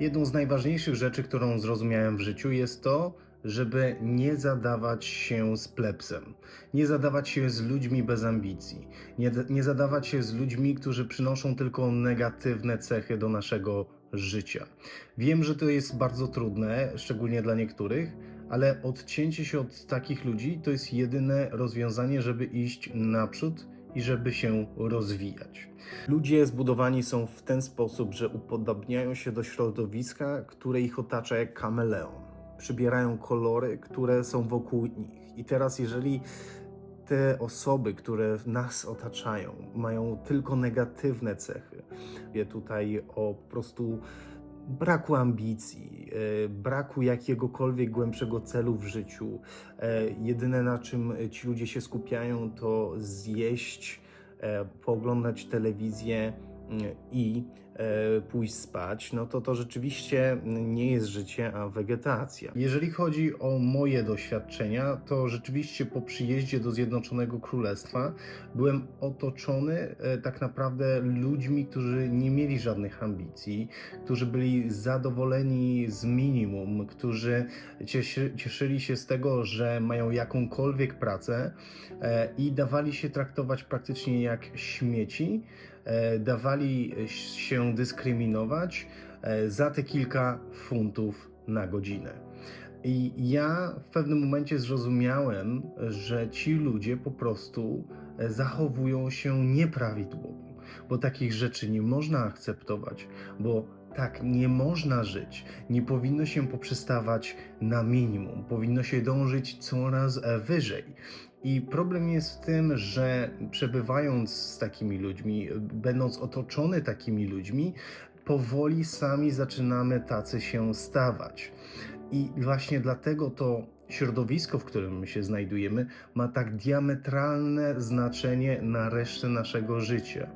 Jedną z najważniejszych rzeczy, którą zrozumiałem w życiu, jest to, żeby nie zadawać się z plebsem, nie zadawać się z ludźmi bez ambicji, nie, nie zadawać się z ludźmi, którzy przynoszą tylko negatywne cechy do naszego życia. Wiem, że to jest bardzo trudne, szczególnie dla niektórych, ale odcięcie się od takich ludzi to jest jedyne rozwiązanie, żeby iść naprzód i żeby się rozwijać. Ludzie zbudowani są w ten sposób, że upodobniają się do środowiska, które ich otacza jak kameleon. Przybierają kolory, które są wokół nich. I teraz, jeżeli te osoby, które nas otaczają, mają tylko negatywne cechy, mówię tutaj o po prostu braku ambicji, e, braku jakiegokolwiek głębszego celu w życiu. E, Jedyne na czym ci ludzie się skupiają, to zjeść, e, pooglądać telewizję mm, i pójść spać, no to to rzeczywiście nie jest życie, a wegetacja. Jeżeli chodzi o moje doświadczenia, to rzeczywiście po przyjeździe do Zjednoczonego Królestwa byłem otoczony e, tak naprawdę ludźmi, którzy nie mieli żadnych ambicji, którzy byli zadowoleni z minimum, którzy cieszy, cieszyli się z tego, że mają jakąkolwiek pracę e, i dawali się traktować praktycznie jak śmieci, e, dawali się dyskryminować e, za te kilka funtów na godzinę. I ja w pewnym momencie zrozumiałem, że ci ludzie po prostu e, zachowują się nieprawidłowo, bo takich rzeczy nie można akceptować, bo tak nie można żyć. Nie powinno się poprzestawać na minimum, powinno się dążyć coraz wyżej. I problem jest w tym, że przebywając z takimi ludźmi, będąc otoczony takimi ludźmi, powoli sami zaczynamy tacy się stawać. I właśnie dlatego to środowisko, w którym się znajdujemy, ma tak diametralne znaczenie na resztę naszego życia.